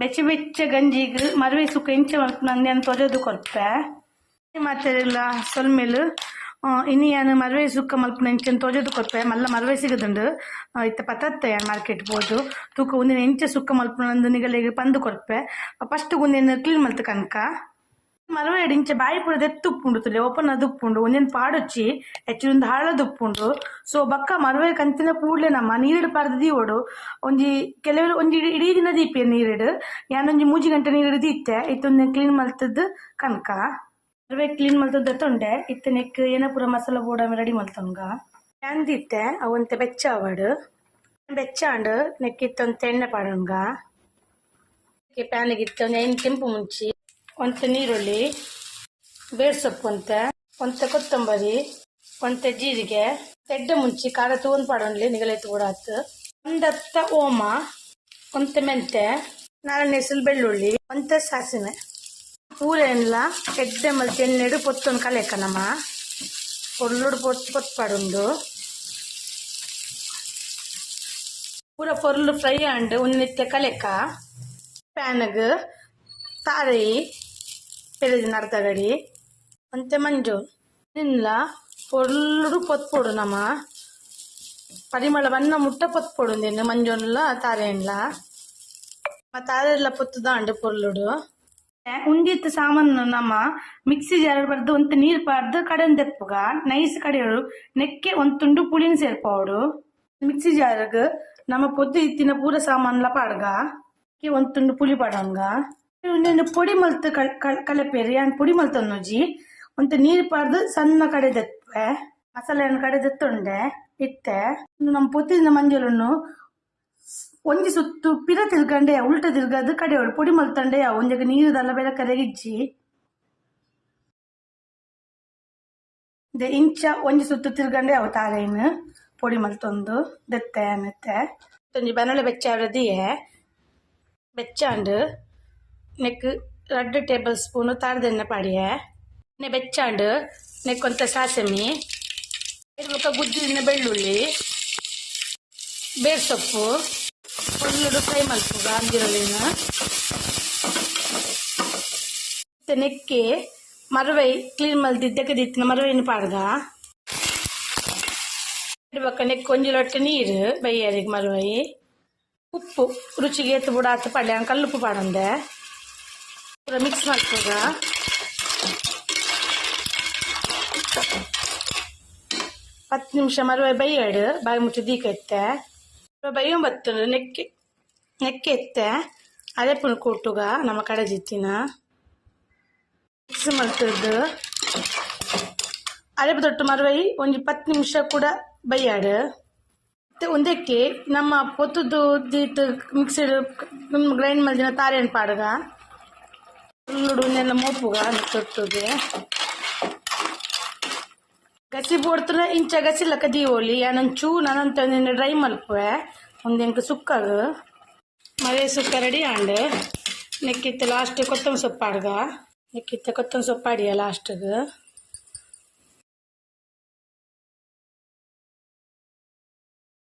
ಬೆಚ್ಚ ಬೆಚ್ಚ ಗಂಜಿಗೆ ಮದುವೆ ಸುಕ್ಕ ಇಂಚೆ ನಂಗೆ ತೊಜೋದು ಕೊಡ್ಪೆ ಮಾತಾಡಿಲ್ಲ ಸೊಲ್ಮೇಲು ಇನ್ನು ಏನು ಮದುವೆ ಸುಕ್ಕ ಮಲ್ಪನ ನೆಂಚನ್ ತೋಜೋದು ಕೊಪ್ಪೆ ಮಲ್ಲ ಮರವೆ ಸಿಗದುಂಡು ಇತ್ತ ಇತ್ತ ಪತತ್ತೆ ಮಾರ್ಕೆಟ್ ಬೋದು. ತೂಕ ಒಂದಿನ ಇಂಚೆ ಸುಕ್ಕ ಮಲ್ಪನ ನಂದು ನಿಗಲಿಗೆ ಪಂದು ಕೊಡ್ಪೆ ಫಸ್ಟ್ ಒಂದಿನ ಕ್ಲೀನ್ ಮಲ್ತ ಕನಕ ಮರವೇಡಿ ಇಂಚೆ ಬಾಯಿ ಪೂರ ದೆತ್ತು ಉಪ್ಪುಂಡು ತುಲೆ ಓಪನ್ ದುಪ್ಪುಂಡು ಉಪ್ಪುಂಡು ಪಾಡುಚ್ಚಿ ಹೆಚ್ಚಿನೊಂದು ಹಾಳದು ಉಪ್ಪುಂಡು ಸೊ, ಬಕ್ಕ ಮರವೆ ಕಂತಿನ ಕೂಡ್ಲೆ ನಮ್ಮ ನೀರಿಡು ಪಾರ್ದ ದೀವೋಡು ಒಂಜಿ ಕೆಲವರು ಒಂಜಿ ಇಡೀ- ದಿನ ದೀಪೆ ನೀರಿಡು. ಯಾನೊಂಜಿ ಮೂಜಿ ಗಂಟೆ ನೀರಿಡು ದೀತೆ, ಇತ್ತೊಂದು ಕ್ಲೀನ್ ಮಲ್ತದ್ದು ಕನಕ. ಮರವೆ ಕ್ಲೀನ್ ಮಲ್ತದ್ದು ತೊಂಡೆ ಇತ್ತ ನೆಕ್ ಏನ ಪೂರ ಮಸಾಲ ಬೋಡ ರೆಡಿ ಮಲ್ತಂಗ. ಯಾನ್ ದೀತೆ, ಅವಂತೆ ಬೆಚ್ಚ ಅವಡು. ಬೆಚ್ಚ ಅಂಡು ನೆಕ್ ಇತ್ತೊಂದು ಎಣ್ಣೆ ಪಾಡಂಗ. ಪ್ಯಾನಿಗೆ ಇತ್ತೊಂದು ಒಂದು ಐದು ಕೆಂಪು ಮುಂಚಿ. ಒಂತ ನೀರುಳ್ಳಿ ಬೇರ್ ಸೊಪ್ಪು ಅಂತ ಒಂತ ಕೊತ್ತಂಬರಿ ಒಂತ ಜೀರಿಗೆ ತೆಡ್ಡ ಮುಂಚಿ ಖಾರ ತಗೊಂಡ್ ಪಾಡೋನ್ಲಿ ನಿಗಲೈತು ಕೂಡ ಆತು ಒಂದತ್ತ ಓಮ ಒಂತ ಮೆಂತೆ ನಾರಣ್ಣ ಹೆಸರು ಬೆಳ್ಳುಳ್ಳಿ ಒಂತ ಸಾಸಿವೆ ಪೂರ ಎಲ್ಲ ಎಡ್ಡೆ ಮಲ್ತಿ ಎಣ್ಣೆಡು ಪೊತ್ತೊಂದು ಕಲೆಕ ನಮ್ಮ ಒಳ್ಳುಡು ಪೊತ್ತು ಪೊತ್ತು ಪಾಡುಂಡು ಪೂರ ಪೊರ್ಲು ಫ್ರೈ ಅಂಡ್ ಒಂದು ನಿತ್ಯ ಕಲೆಕ ಪ್ಯಾನ್ಗ್ ತಾರೈ పెరిగిన అర్ధగడి అంతే మంజు ఇందులో పొల్లుడు పొత్తుపొడు నమ్మ పరిమళ వన్న ముట్ట పొత్తుపొడు ఉంది మంజున్ల తారేన్ల మా తారేళ్ళ పొత్తుదా అండి పొల్లుడు ಉಂಡಿತ್ತು ಸಾಮಾನು ನಮ್ಮ ಮಿಕ್ಸಿ ಜಾರ್ ಬರ್ದು ಒಂತ ನೀರು ಪಾರ್ದು ಕಡೆನ್ ತೆಪ್ಪುಗ ನೈಸ್ ಕಡೆಯೋಡು ನೆಕ್ಕೆ ಒಂದು ತುಂಡು ಪುಳಿನ ಸೇರ್ಪೋಡು ಮಿಕ್ಸಿ ಜಾರ್ಗ್ ನಮ್ಮ ಪೊದ್ದು ಇತ್ತಿನ ಪೂರ ಸಾಮಾನ್ಲ ಪಾಡ್ಗ ಒಂದು ತುಂಡು ಪುಳಿ ಪಾಡಂಗ నేను పొడి మల్త కలపేరి అని పొడి మల్తన్నోజಿ ಒಂತ ನೀರು ಪಾರ್ದು ಸಣ್ಣ ಕಡೆ ದೆಪ್ಪೆ ಮಸಾಲೆ ಕಡೆ ದೆತ್ತೊಂಡೆ ಇತ್ತೆ ನಮ್ಮ ಪೊತ್ತಿನ ಮಂಜಲನ್ನು ಒಂಜಿ ಸುತ್ತು ಪಿರ ತಿರ್ಗಂಡೆ ಉಲ್ಟ ತಿರ್ಗದು ಕಡೆ ಹೊಡು ಪೊಡಿ ಮಲ್ತಂಡೆ ಒಂಜಾಗ ನೀರುದಲ್ಲ ಬೇರೆ ಕರೆಗಿಜ್ಜಿ ದೆ ಇಂಚ ಒಂಜಿ ಸುತ್ತು ತಿರ್ಗಂಡೆ ಅವು ತಾರೇನು ಪೊಡಿ ಮಲ್ತೊಂದು ದೆತ್ತೆ ಅನ್ನತ್ತೆ ಒಂಜಿ ಬನಳೆ ಬೆಚ್ಚ ಅವರದಿಯೇ ಬೆಚ್ಚಾಂಡು ನೆಕ್ ಎರಡು ಟೇಬಲ್ ಸ್ಪೂನು ತಾರದೆಣ್ಣೆ ಪಾಡಿಯೆ ನೆ ಬೆಚ್ಚಾಂಡು ನೆಕ್ ಒಂತ ಸಾಸಮಿ ಇರ್ಬೇಕ ಗುಜ್ಜಿನ ಬೆಳ್ಳುಳ್ಳಿ ಬೇರ್ ಸೊಪ್ಪು ಒಳ್ಳೆಡು ಫ್ರೈ ಮಲ್ಪುಗ ಅಂದಿರಲಿನ ಮತ್ತೆ ನೆಕ್ಕೆ ಮರವೈ ಕ್ಲೀನ್ ಮಲ್ದಿದ್ದಕ್ಕೆ ದಿತ್ತಿನ ಮರವೈನ ಪಾಡ್ಗ ಇಡ್ಬೇಕ ನೆಕ್ ಒಂಜಿ ಲೊಟ್ಟೆ ನೀರು ಬೈಯರಿಗೆ ಮರವೈ ಉಪ್ಪು ರುಚಿಗೆ ಎತ್ತು ಬಿಡ ಹತ್ತು ಪಲ್ಯ ಕಲ್ಲುಪ್ಪು ಪಾಡಂದೆ ಪೂರ ಮಿಕ್ಸ್ ಮಾಡ್ಕೋಗ ಹತ್ತು ನಿಮಿಷ, ಮರುವ ಬೈ ಎರಡು. ಬಾಯಿ ಮುಟ್ಟು ದೀಕ ಎತ್ತೆ. ಬೈ ಒಂಬತ್ತು, ನೆಕ್ಕೆ ನೆಕ್ಕೆ ಎತ್ತೆ. ಅದೇ ಪುನ ಕೂಟುಗ, ನಮ್ಮ ಕಡೆ ಜಿತ್ತಿನ ಮಿಕ್ಸ್ ಮಾಡ್ತದ್ದು ಅದೇ ತೊಟ್ಟು ಮರುವೈ, ಒಂದು ಇಪ್ಪತ್ತು ನಿಮಿಷ ಕೂಡ ಬೈಯಾಡು ಒಂದಕ್ಕೆ ನಮ್ಮ ಪೊತ್ತದ್ದು ದೀಟ್ ಮಿಕ್ಸಿಡ್ ಗ್ರೈಂಡ್ ಮಾಡಿದ ತಾರೇನು ಪಾಡ್ಗ. ಉಳ್ಳುಡುನೆಲ್ಲ ಮೋಪುಗ ತೊಟ್ಟುಗೆ ಗಸಿ ಬೋಡ್ತಾರೆ ಇಂಚ ಗಸಿ ಲಕ್ಕ ದೀವೋಲಿ ಯಾನೊಂದು ಚೂ ನಾನಂತ ಡ್ರೈ ಮಲ್ಪುವೆ. ಒಂದು ಎಂಕ ಸುಕ್ಕಾಗ. ಮಳೆ ಸುಕ್ಕ ರೆಡಿ ಆಂಡ್. ನೆಕ್ಕಿತ್ತ ಲಾಸ್ಟ್ ಕೊತ್ತಂಬರಿ ಸೊಪ್ಪು ಆಡ್ಗ ನೆಕ್ಕಿತ್ತ ಕೊತ್ತಂಬರಿ ಸೊಪ್ಪಾಡಿಯ ಲಾಸ್ಟ್ಗೆ